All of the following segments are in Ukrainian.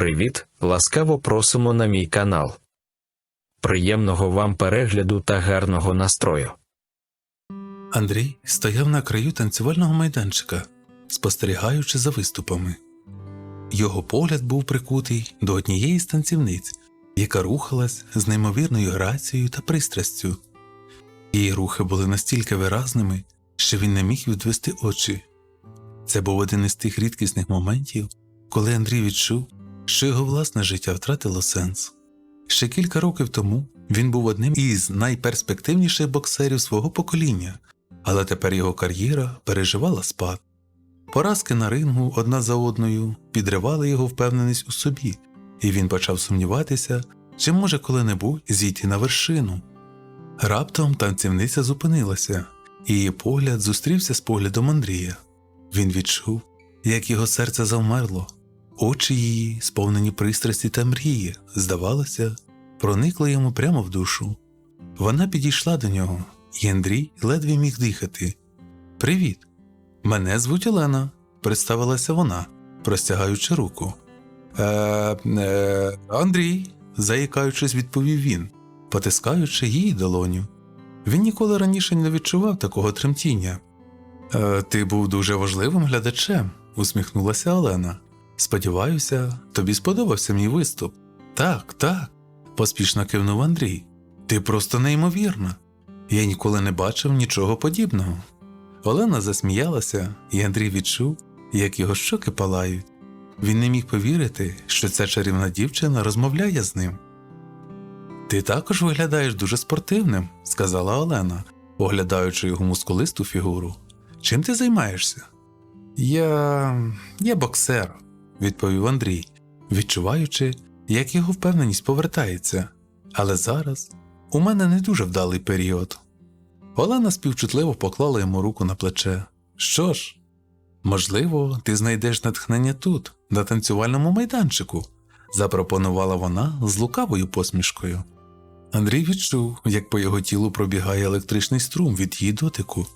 Привіт! Ласкаво просимо на мій канал. Приємного вам перегляду та гарного настрою. Андрій стояв на краю танцювального майданчика, спостерігаючи за виступами. Його погляд був прикутий до однієї з танцівниць, яка рухалась з неймовірною грацією та пристрастю. Її рухи були настільки виразними, що він не міг відвести очі. Це був один із тих рідкісних моментів, коли Андрій відчув, що його власне життя втратило сенс. Ще кілька років тому він був одним із найперспективніших боксерів свого покоління, але тепер його кар'єра переживала спад. Поразки на рингу одна за одною підривали його впевненість у собі, і він почав сумніватися, чи може коли-небудь зійти на вершину. Раптом танцівниця зупинилася, і її погляд зустрівся з поглядом Андрія. Він відчув, як його серце завмерло, очі її, сповнені пристрасті та мрії, здавалося, проникли йому прямо в душу. Вона підійшла до нього, і Андрій ледве міг дихати. Привіт! Мене звуть Олена, представилася вона, простягаючи руку. Е, е, Андрій, заїкаючись, відповів він, потискаючи її долоню. Він ніколи раніше не відчував такого тремтіння. Е, ти був дуже важливим глядачем, усміхнулася Олена. Сподіваюся, тобі сподобався мій виступ. Так, так, поспішно кивнув Андрій. Ти просто неймовірна. Я ніколи не бачив нічого подібного. Олена засміялася, і Андрій відчув, як його щоки палають. Він не міг повірити, що ця чарівна дівчина розмовляє з ним. Ти також виглядаєш дуже спортивним, сказала Олена, оглядаючи його мускулисту фігуру. Чим ти займаєшся? Я. я боксер, відповів Андрій, відчуваючи, як його впевненість повертається. Але зараз у мене не дуже вдалий період. Олена співчутливо поклала йому руку на плече. Що ж, можливо, ти знайдеш натхнення тут, на танцювальному майданчику, запропонувала вона з лукавою посмішкою. Андрій відчув, як по його тілу пробігає електричний струм від її дотику.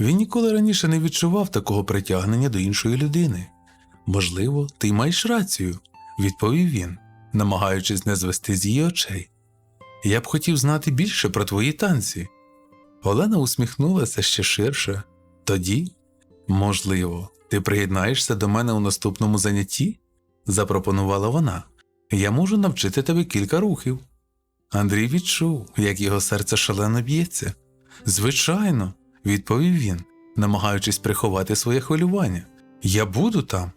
Він ніколи раніше не відчував такого притягнення до іншої людини. Можливо, ти маєш рацію, відповів він, намагаючись не звести з її очей. Я б хотів знати більше про твої танці. Олена усміхнулася ще ширше. Тоді, можливо, ти приєднаєшся до мене у наступному занятті? запропонувала вона. Я можу навчити тебе кілька рухів. Андрій відчув, як його серце шалено б'ється. Звичайно, відповів він, намагаючись приховати своє хвилювання. Я буду там.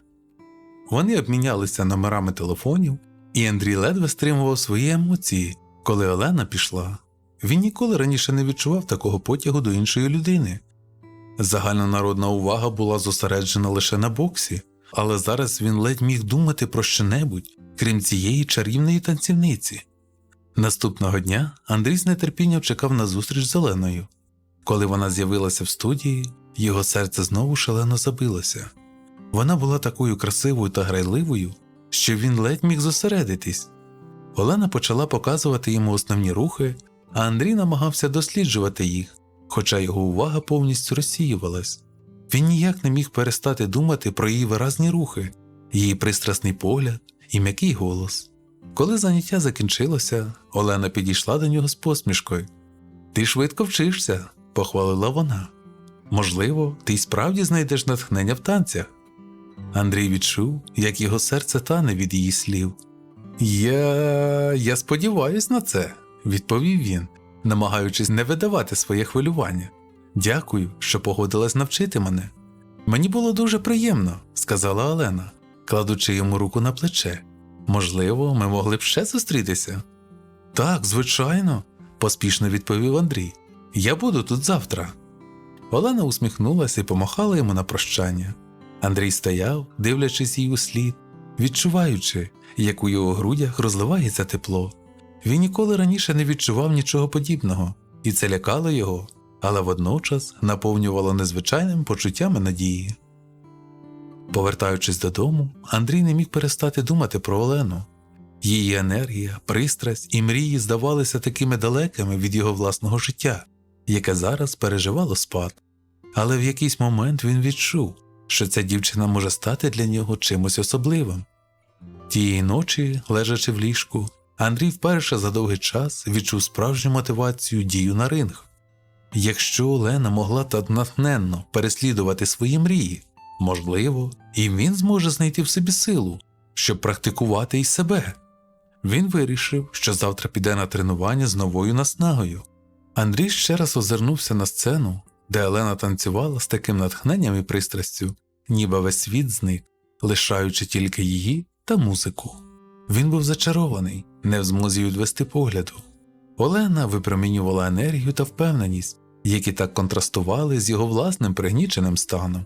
Вони обмінялися номерами телефонів, і Андрій ледве стримував свої емоції, коли Олена пішла. Він ніколи раніше не відчував такого потягу до іншої людини. Загальнонародна увага була зосереджена лише на боксі, але зараз він ледь міг думати про що-небудь, крім цієї чарівної танцівниці. Наступного дня Андрій з нетерпінням чекав на зустріч з Оленою. Коли вона з'явилася в студії, його серце знову шалено забилося. Вона була такою красивою та грайливою, що він ледь міг зосередитись. Олена почала показувати йому основні рухи, а Андрій намагався досліджувати їх, хоча його увага повністю розсіювалась. Він ніяк не міг перестати думати про її виразні рухи, її пристрасний погляд і м'який голос. Коли заняття закінчилося, Олена підійшла до нього з посмішкою. Ти швидко вчишся, похвалила вона. Можливо, ти й справді знайдеш натхнення в танцях. Андрій відчув, як його серце тане від її слів. Я. я сподіваюсь на це, відповів він, намагаючись не видавати своє хвилювання. Дякую, що погодилась навчити мене. Мені було дуже приємно, сказала Олена, кладучи йому руку на плече. Можливо, ми могли б ще зустрітися? Так, звичайно, поспішно відповів Андрій. Я буду тут завтра. Олена усміхнулася і помахала йому на прощання. Андрій стояв, дивлячись їй у слід, відчуваючи, як у його грудях розливається тепло. Він ніколи раніше не відчував нічого подібного, і це лякало його, але водночас наповнювало незвичайними почуттями надії. Повертаючись додому, Андрій не міг перестати думати про Олену. Її енергія, пристрасть і мрії здавалися такими далекими від його власного життя, яке зараз переживало спад. Але в якийсь момент він відчув, що ця дівчина може стати для нього чимось особливим. Тієї ночі, лежачи в ліжку, Андрій вперше за довгий час відчув справжню мотивацію дію на ринг. Якщо Олена могла так натхненно переслідувати свої мрії, можливо, і він зможе знайти в собі силу, щоб практикувати і себе. Він вирішив, що завтра піде на тренування з новою наснагою. Андрій ще раз озирнувся на сцену, де Олена танцювала з таким натхненням і пристрастю, ніби весь світ зник, лишаючи тільки її та музику. Він був зачарований, не в змозі відвести погляду. Олена випромінювала енергію та впевненість, які так контрастували з його власним пригніченим станом.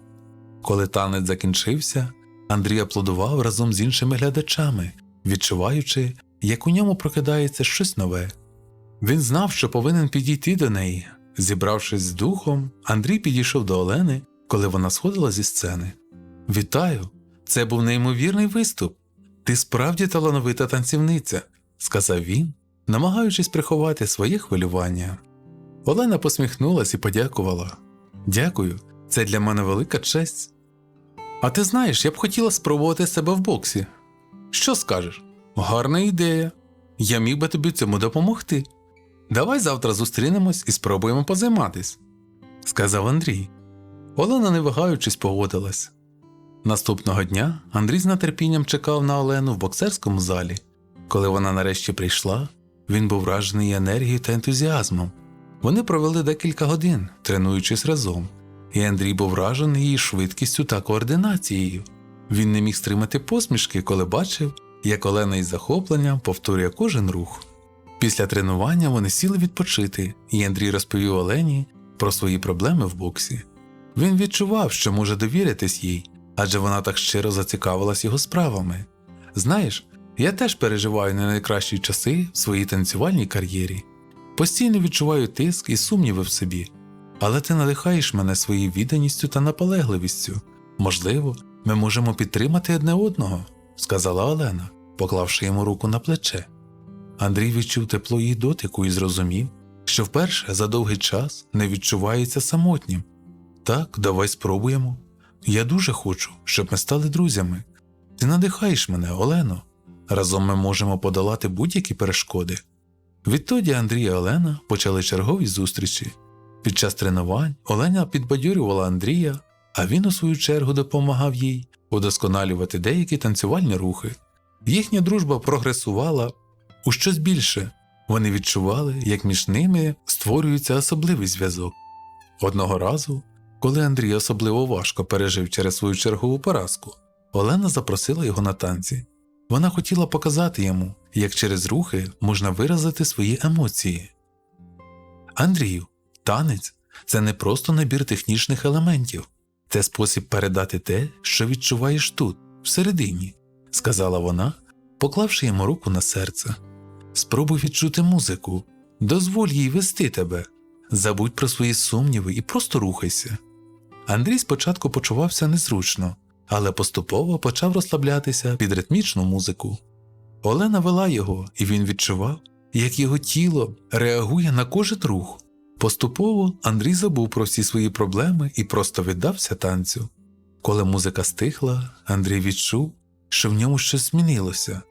Коли танець закінчився, Андрій аплодував разом з іншими глядачами, відчуваючи, як у ньому прокидається щось нове. Він знав, що повинен підійти до неї. Зібравшись з духом, Андрій підійшов до Олени, коли вона сходила зі сцени. Вітаю! Це був неймовірний виступ. Ти справді талановита танцівниця, сказав він, намагаючись приховати своє хвилювання. Олена посміхнулась і подякувала. Дякую, це для мене велика честь. А ти знаєш, я б хотіла спробувати себе в боксі. Що скажеш? Гарна ідея. Я міг би тобі цьому допомогти. Давай завтра зустрінемось і спробуємо позайматись, сказав Андрій. Олена, не вагаючись, погодилась. Наступного дня Андрій з нетерпінням чекав на Олену в боксерському залі. Коли вона нарешті прийшла, він був вражений енергією та ентузіазмом. Вони провели декілька годин, тренуючись разом, і Андрій був вражений її швидкістю та координацією. Він не міг стримати посмішки, коли бачив, як Олена із захопленням повторює кожен рух. Після тренування вони сіли відпочити, і Андрій розповів Олені про свої проблеми в боксі. Він відчував, що може довіритись їй, адже вона так щиро зацікавилась його справами. Знаєш, я теж переживаю не найкращі часи в своїй танцювальній кар'єрі. Постійно відчуваю тиск і сумніви в собі, але ти надихаєш мене своєю відданістю та наполегливістю. Можливо, ми можемо підтримати одне одного, сказала Олена, поклавши йому руку на плече. Андрій відчув тепло її дотику і зрозумів, що вперше за довгий час не відчувається самотнім. Так, давай спробуємо. Я дуже хочу, щоб ми стали друзями. Ти надихаєш мене, Олено. Разом ми можемо подолати будь-які перешкоди. Відтоді Андрій і Олена почали чергові зустрічі. Під час тренувань Олена підбадьорювала Андрія, а він, у свою чергу, допомагав їй удосконалювати деякі танцювальні рухи. Їхня дружба прогресувала у щось більше. Вони відчували, як між ними створюється особливий зв'язок. Одного разу, коли Андрій особливо важко пережив через свою чергову поразку, Олена запросила його на танці. Вона хотіла показати йому, як через рухи можна виразити свої емоції. Андрію, танець це не просто набір технічних елементів, це спосіб передати те, що відчуваєш тут, всередині, сказала вона, поклавши йому руку на серце. Спробуй відчути музику, дозволь їй вести тебе, забудь про свої сумніви і просто рухайся. Андрій спочатку почувався незручно, але поступово почав розслаблятися під ритмічну музику. Олена вела його, і він відчував, як його тіло реагує на кожен рух. Поступово Андрій забув про всі свої проблеми і просто віддався танцю. Коли музика стихла, Андрій відчув, що в ньому щось змінилося.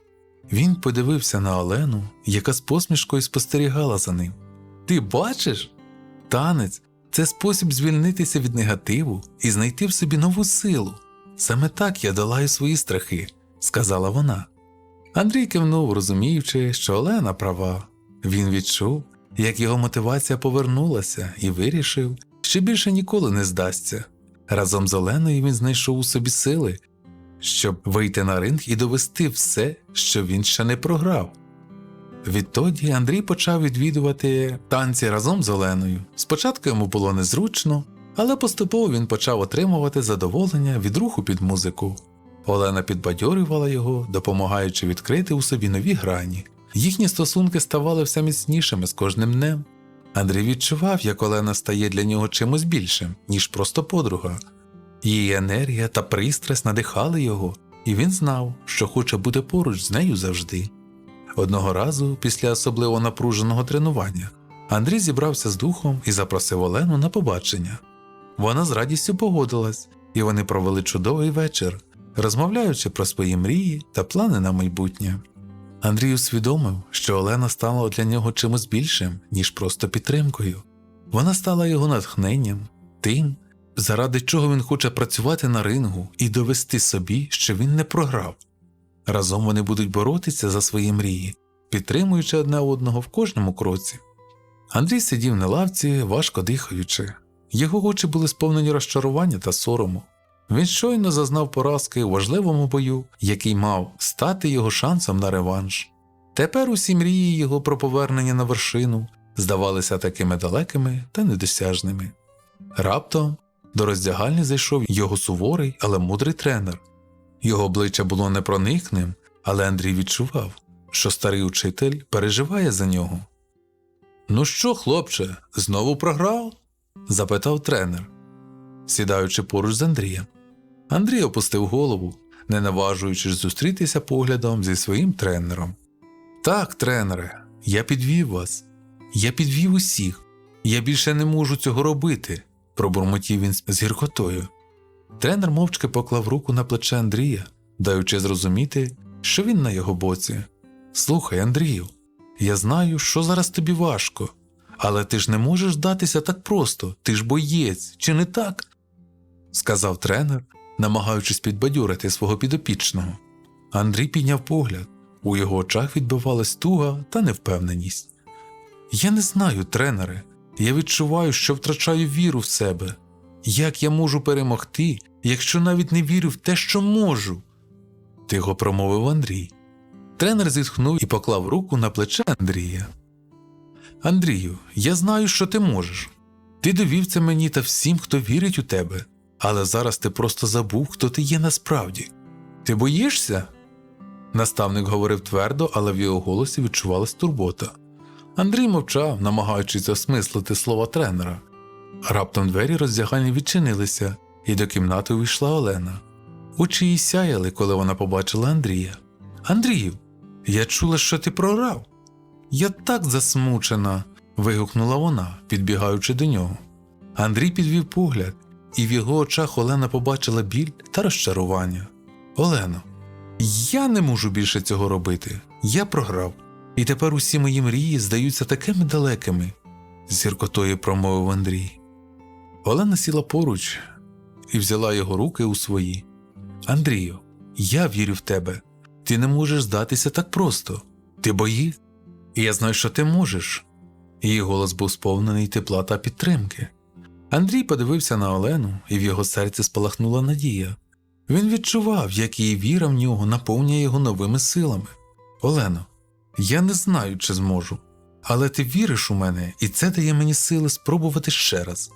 Він подивився на Олену, яка з посмішкою спостерігала за ним. Ти бачиш? Танець це спосіб звільнитися від негативу і знайти в собі нову силу. Саме так я долаю свої страхи, сказала вона. Андрій кивнув, розуміючи, що Олена права. Він відчув, як його мотивація повернулася, і вирішив, що більше ніколи не здасться. Разом з Оленою він знайшов у собі сили, щоб вийти на ринг і довести все, що він ще не програв. Відтоді Андрій почав відвідувати танці разом з Оленою. Спочатку йому було незручно, але поступово він почав отримувати задоволення від руху під музику. Олена підбадьорювала його, допомагаючи відкрити у собі нові грані. Їхні стосунки ставали все міцнішими з кожним днем. Андрій відчував, як Олена стає для нього чимось більшим, ніж просто подруга. Її енергія та пристрасть надихали його, і він знав, що хоче бути поруч з нею завжди. Одного разу, після особливо напруженого тренування, Андрій зібрався з духом і запросив Олену на побачення. Вона з радістю погодилась, і вони провели чудовий вечір, розмовляючи про свої мрії та плани на майбутнє. Андрій усвідомив, що Олена стала для нього чимось більшим, ніж просто підтримкою. Вона стала його натхненням, тим, заради чого він хоче працювати на рингу і довести собі, що він не програв. Разом вони будуть боротися за свої мрії, підтримуючи одне одного в кожному кроці. Андрій сидів на лавці, важко дихаючи. Його очі були сповнені розчарування та сорому. Він щойно зазнав поразки у важливому бою, який мав стати його шансом на реванш. Тепер усі мрії його про повернення на вершину здавалися такими далекими та недосяжними. Раптом до роздягальні зайшов його суворий, але мудрий тренер. Його обличчя було непроникним, але Андрій відчував, що старий учитель переживає за нього. Ну що, хлопче, знову програв? запитав тренер, сідаючи поруч з Андрієм. Андрій опустив голову, не наважуючись зустрітися поглядом зі своїм тренером. Так, тренере, я підвів вас. Я підвів усіх. Я більше не можу цього робити, пробурмотів він з гіркотою. Тренер мовчки поклав руку на плече Андрія, даючи зрозуміти, що він на його боці. Слухай, Андрію, я знаю, що зараз тобі важко, але ти ж не можеш здатися так просто, ти ж боєць, чи не так? сказав тренер, намагаючись підбадьорити свого підопічного. Андрій підняв погляд, у його очах відбивалась туга та невпевненість. Я не знаю, тренере, я відчуваю, що втрачаю віру в себе. Як я можу перемогти, якщо навіть не вірю в те, що можу? Тихо промовив Андрій. Тренер зітхнув і поклав руку на плече Андрія. Андрію, я знаю, що ти можеш. Ти довів це мені та всім, хто вірить у тебе, але зараз ти просто забув, хто ти є насправді. Ти боїшся? Наставник говорив твердо, але в його голосі відчувалась турбота. Андрій мовчав, намагаючись осмислити слова тренера. Раптом двері роздягальні відчинилися, і до кімнати увійшла Олена. Очі її сяяли, коли вона побачила Андрія. Андрію, я чула, що ти прорав. Я так засмучена. вигукнула вона, підбігаючи до нього. Андрій підвів погляд, і в його очах Олена побачила біль та розчарування. Олено, я не можу більше цього робити. Я програв. І тепер усі мої мрії здаються такими далекими, з гіркотою промовив Андрій. Олена сіла поруч і взяла його руки у свої. Андрію, я вірю в тебе. Ти не можеш здатися так просто. Ти боїв, і я знаю, що ти можеш. Її голос був сповнений тепла та підтримки. Андрій подивився на Олену, і в його серці спалахнула надія. Він відчував, як її віра в нього наповнює його новими силами. Олено, я не знаю, чи зможу, але ти віриш у мене, і це дає мені сили спробувати ще раз.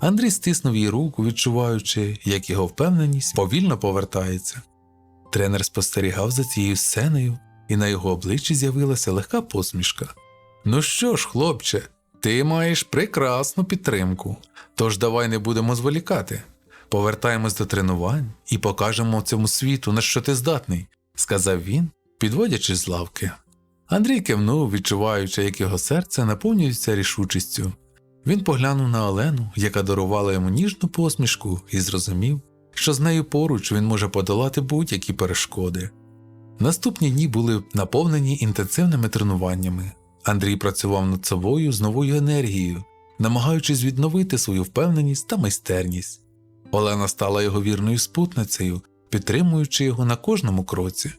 Андрій стиснув її руку, відчуваючи, як його впевненість повільно повертається. Тренер спостерігав за цією сценою, і на його обличчі з'явилася легка посмішка. Ну що ж, хлопче, ти маєш прекрасну підтримку, тож давай не будемо зволікати. Повертаємось до тренувань і покажемо цьому світу, на що ти здатний, сказав він, підводячись з лавки. Андрій кивнув, відчуваючи, як його серце наповнюється рішучістю. Він поглянув на Олену, яка дарувала йому ніжну посмішку, і зрозумів, що з нею поруч він може подолати будь-які перешкоди. Наступні дні були наповнені інтенсивними тренуваннями. Андрій працював над собою з новою енергією, намагаючись відновити свою впевненість та майстерність. Олена стала його вірною спутницею, підтримуючи його на кожному кроці.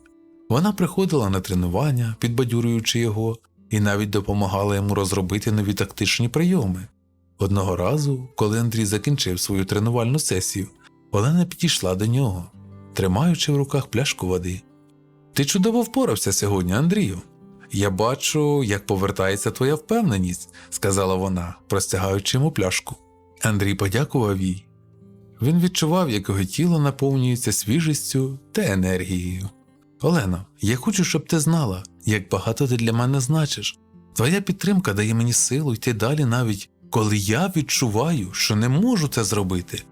Вона приходила на тренування, підбадюрюючи його, і навіть допомагала йому розробити нові тактичні прийоми. Одного разу, коли Андрій закінчив свою тренувальну сесію, Олена підійшла до нього, тримаючи в руках пляшку води. Ти чудово впорався сьогодні, Андрію. Я бачу, як повертається твоя впевненість, сказала вона, простягаючи йому пляшку. Андрій подякував їй. Він відчував, як його тіло наповнюється свіжістю та енергією. Олено, я хочу, щоб ти знала, як багато ти для мене значиш. Твоя підтримка дає мені силу йти далі, навіть коли я відчуваю, що не можу це зробити.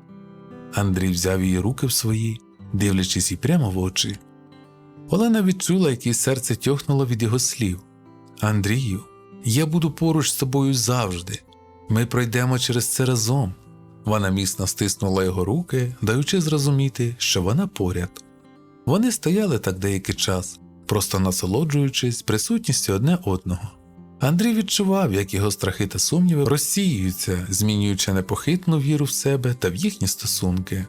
Андрій взяв її руки в свої, дивлячись їй прямо в очі. Олена відчула, як її серце тьохнуло від його слів. Андрію, я буду поруч з тобою завжди. Ми пройдемо через це разом. Вона міцно стиснула його руки, даючи зрозуміти, що вона поряд. Вони стояли так деякий час, просто насолоджуючись присутністю одне одного. Андрій відчував, як його страхи та сумніви розсіюються, змінюючи непохитну віру в себе та в їхні стосунки.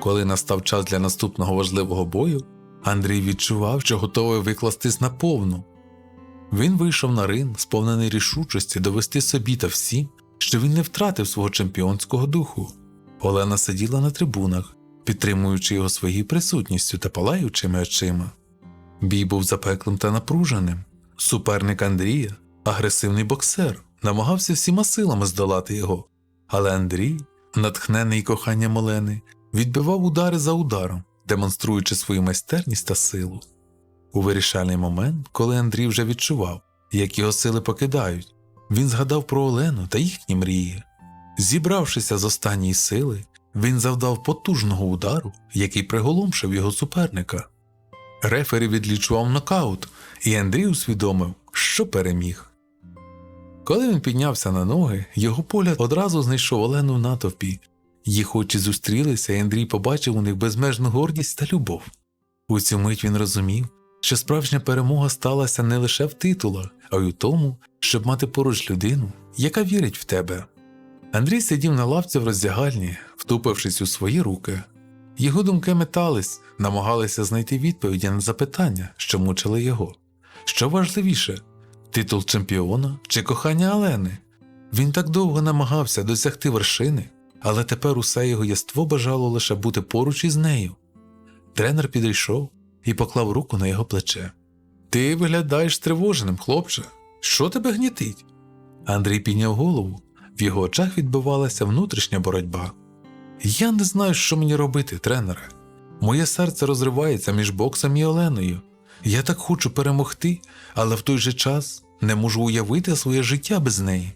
Коли настав час для наступного важливого бою, Андрій відчував, що готовий викластись наповну. Він вийшов на ринг, сповнений рішучості довести собі та всім, що він не втратив свого чемпіонського духу. Олена сиділа на трибунах, підтримуючи його своєю присутністю та палаючими очима. Бій був запеклим та напруженим. Суперник Андрія, агресивний боксер, намагався всіма силами здолати його. Але Андрій, натхнений коханням Олени, відбивав удари за ударом, демонструючи свою майстерність та силу. У вирішальний момент, коли Андрій вже відчував, як його сили покидають, він згадав про Олену та їхні мрії. Зібравшися з останньої сили, він завдав потужного удару, який приголомшив його суперника. Рефері відлічував нокаут, і Андрій усвідомив, що переміг. Коли він піднявся на ноги, його погляд одразу знайшов Олену в натовпі. Їх очі зустрілися, і Андрій побачив у них безмежну гордість та любов. У цю мить він розумів, що справжня перемога сталася не лише в титулах, а й у тому, щоб мати поруч людину, яка вірить в тебе. Андрій сидів на лавці в роздягальні, втупившись у свої руки. Його думки метались, намагалися знайти відповіді на запитання, що мучили його. Що важливіше титул чемпіона чи кохання Олени? Він так довго намагався досягти вершини, але тепер усе його єство бажало лише бути поруч із нею. Тренер підійшов і поклав руку на його плече. Ти виглядаєш стривоженим, хлопче. Що тебе гнітить? Андрій підняв голову, в його очах відбивалася внутрішня боротьба. Я не знаю, що мені робити, тренере. Моє серце розривається між боксом і Оленою. Я так хочу перемогти, але в той же час не можу уявити своє життя без неї.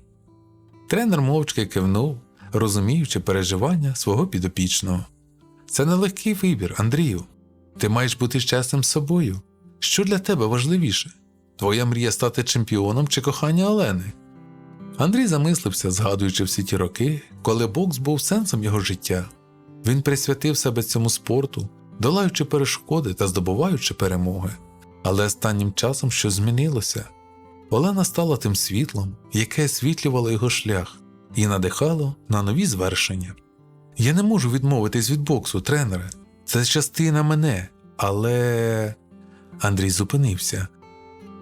Тренер мовчки кивнув, розуміючи переживання свого підопічного. Це нелегкий вибір, Андрію. Ти маєш бути чесним з собою. Що для тебе важливіше? Твоя мрія стати чемпіоном чи кохання Олени? Андрій замислився, згадуючи всі ті роки, коли бокс був сенсом його життя. Він присвятив себе цьому спорту, долаючи перешкоди та здобуваючи перемоги. Але останнім часом щось змінилося. Олена стала тим світлом, яке освітлювало його шлях, і надихало на нові звершення. Я не можу відмовитись від боксу, тренере. Це частина мене, але. Андрій зупинився,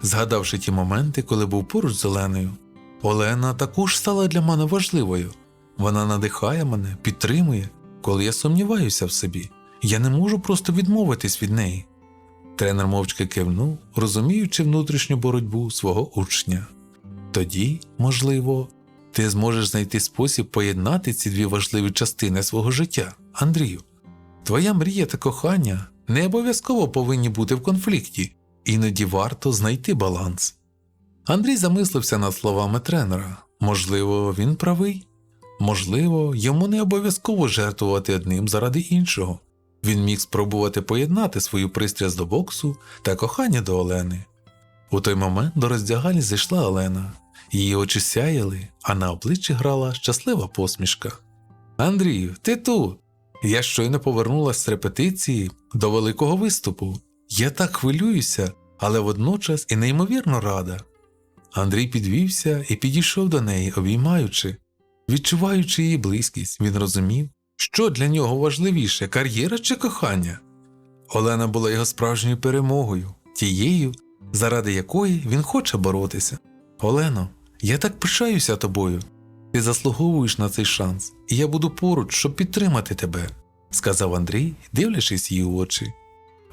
згадавши ті моменти, коли був поруч з Оленою. Олена також стала для мене важливою. Вона надихає мене, підтримує, коли я сумніваюся в собі. Я не можу просто відмовитись від неї. Тренер мовчки кивнув, розуміючи внутрішню боротьбу свого учня. Тоді, можливо, ти зможеш знайти спосіб поєднати ці дві важливі частини свого життя, Андрію. Твоя мрія та кохання не обов'язково повинні бути в конфлікті, іноді варто знайти баланс. Андрій замислився над словами тренера. Можливо, він правий. Можливо, йому не обов'язково жертвувати одним заради іншого. Він міг спробувати поєднати свою пристрасть до боксу та кохання до Олени. У той момент до роздягальні зайшла Олена. Її очі сяяли, а на обличчі грала щаслива посмішка. Андрію, ти тут. Я щойно повернулася з репетиції до великого виступу. Я так хвилююся, але водночас і неймовірно рада. Андрій підвівся і підійшов до неї, обіймаючи. Відчуваючи її близькість, він розумів, що для нього важливіше кар'єра чи кохання. Олена була його справжньою перемогою, тією, заради якої він хоче боротися. Олено, я так пишаюся тобою. Ти заслуговуєш на цей шанс, і я буду поруч, щоб підтримати тебе, сказав Андрій, дивлячись її очі.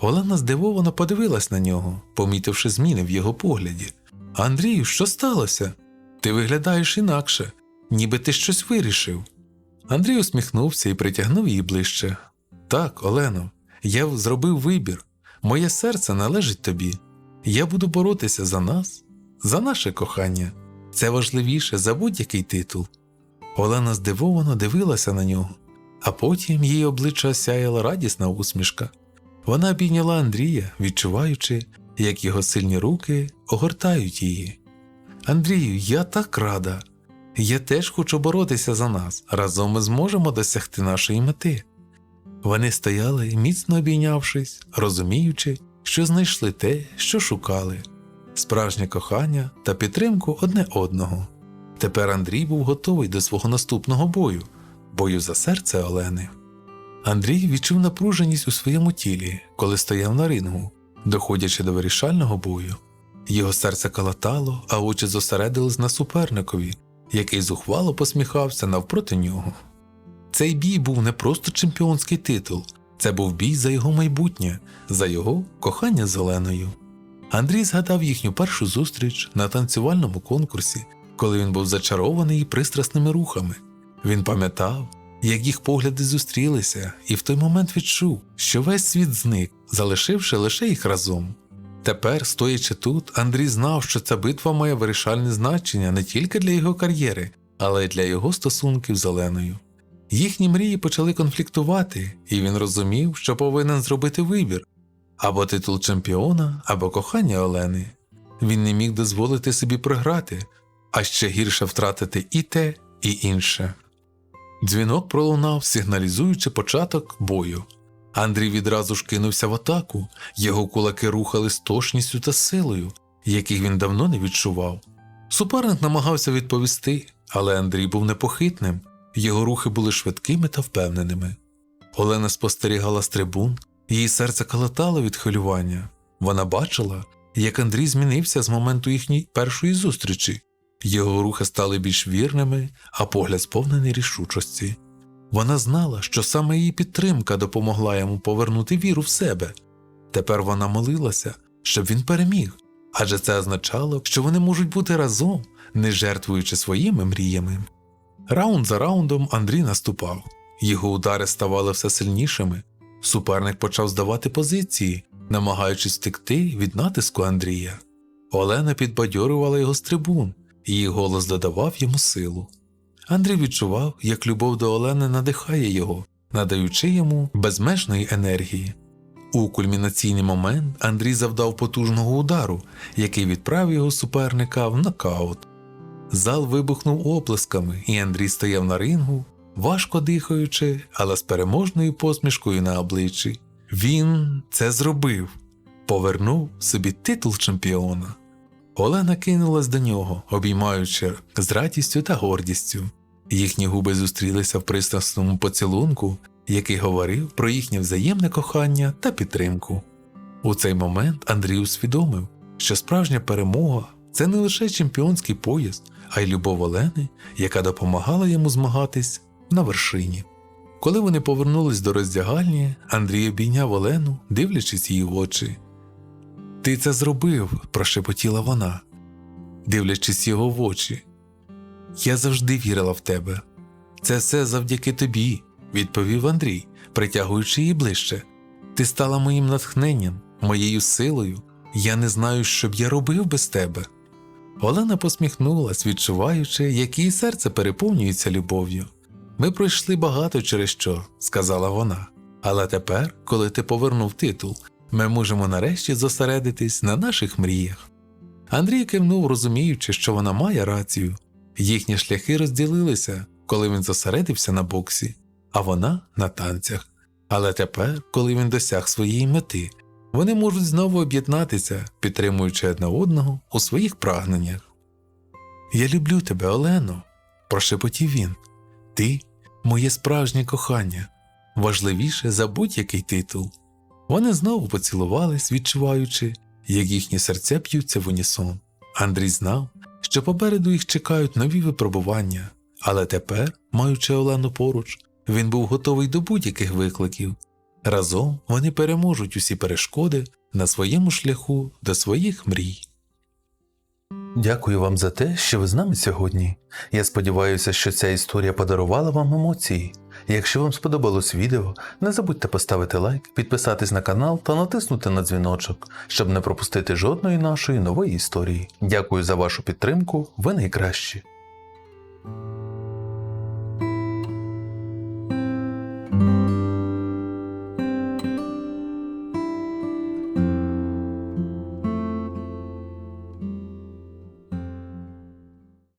Олена здивовано подивилась на нього, помітивши зміни в його погляді. Андрію, що сталося? Ти виглядаєш інакше, ніби ти щось вирішив. Андрій усміхнувся і притягнув її ближче. Так, Олено, я зробив вибір. Моє серце належить тобі. Я буду боротися за нас, за наше кохання. Це важливіше за будь-який титул. Олена здивовано дивилася на нього, а потім її обличчя осяяла радісна усмішка. Вона обійняла Андрія, відчуваючи, як його сильні руки огортають її. Андрію, я так рада. Я теж хочу боротися за нас. Разом ми зможемо досягти нашої мети. Вони стояли, міцно обійнявшись, розуміючи, що знайшли те, що шукали справжнє кохання та підтримку одне одного. Тепер Андрій був готовий до свого наступного бою бою за серце Олени. Андрій відчув напруженість у своєму тілі, коли стояв на рингу, доходячи до вирішального бою. Його серце калатало, а очі зосередились на суперникові, який зухвало посміхався навпроти нього. Цей бій був не просто чемпіонський титул, це був бій за його майбутнє, за його кохання з Оленою. Андрій згадав їхню першу зустріч на танцювальному конкурсі, коли він був зачарований її пристрасними рухами. Він пам'ятав, як їх погляди зустрілися, і в той момент відчув, що весь світ зник, залишивши лише їх разом. Тепер, стоячи тут, Андрій знав, що ця битва має вирішальне значення не тільки для його кар'єри, але й для його стосунків з Оленою. Їхні мрії почали конфліктувати, і він розумів, що повинен зробити вибір або титул чемпіона, або кохання Олени. Він не міг дозволити собі програти, а ще гірше втратити і те, і інше. Дзвінок пролунав, сигналізуючи початок бою. Андрій відразу ж кинувся в атаку, його кулаки рухали з точністю та силою, яких він давно не відчував. Суперник намагався відповісти, але Андрій був непохитним, його рухи були швидкими та впевненими. Олена спостерігала з трибун, її серце калатало від хвилювання. Вона бачила, як Андрій змінився з моменту їхньої першої зустрічі. Його рухи стали більш вірними, а погляд сповнений рішучості. Вона знала, що саме її підтримка допомогла йому повернути віру в себе. Тепер вона молилася, щоб він переміг, адже це означало, що вони можуть бути разом, не жертвуючи своїми мріями. Раунд за раундом Андрій наступав, його удари ставали все сильнішими. Суперник почав здавати позиції, намагаючись втекти від натиску Андрія. Олена підбадьорювала його з трибун, її голос додавав йому силу. Андрій відчував, як любов до Олени надихає його, надаючи йому безмежної енергії. У кульмінаційний момент Андрій завдав потужного удару, який відправив його суперника в нокаут. Зал вибухнув оплесками, і Андрій стояв на рингу, важко дихаючи, але з переможною посмішкою на обличчі. Він це зробив, повернув собі титул чемпіона. Олена кинулась до нього, обіймаючи з радістю та гордістю. Їхні губи зустрілися в пристрасному поцілунку, який говорив про їхнє взаємне кохання та підтримку. У цей момент Андрій усвідомив, що справжня перемога це не лише чемпіонський пояс, а й любов Олени, яка допомагала йому змагатись на вершині. Коли вони повернулись до роздягальні, Андрій обійняв Олену, дивлячись її в очі. Ти це зробив, прошепотіла вона, дивлячись його в очі. Я завжди вірила в тебе. Це все завдяки тобі, відповів Андрій, притягуючи її ближче. Ти стала моїм натхненням, моєю силою. Я не знаю, що б я робив без тебе. Олена посміхнулась, відчуваючи, як її серце переповнюється любов'ю. Ми пройшли багато через що, сказала вона. Але тепер, коли ти повернув титул, ми можемо нарешті зосередитись на наших мріях. Андрій кивнув, розуміючи, що вона має рацію. Їхні шляхи розділилися, коли він зосередився на боксі, а вона на танцях. Але тепер, коли він досяг своєї мети, вони можуть знову об'єднатися, підтримуючи одне одного у своїх прагненнях. Я люблю тебе, Олено, прошепотів він. Ти моє справжнє кохання, важливіше за будь-який титул. Вони знову поцілувались, відчуваючи, як їхні серця п'ються в унісон. Андрій знав, що попереду їх чекають нові випробування, але тепер, маючи Олену поруч, він був готовий до будь-яких викликів. Разом вони переможуть усі перешкоди на своєму шляху до своїх мрій. Дякую вам за те, що ви з нами сьогодні. Я сподіваюся, що ця історія подарувала вам емоції. Якщо вам сподобалось відео, не забудьте поставити лайк, підписатись на канал та натиснути на дзвіночок, щоб не пропустити жодної нашої нової історії. Дякую за вашу підтримку, ви найкращі.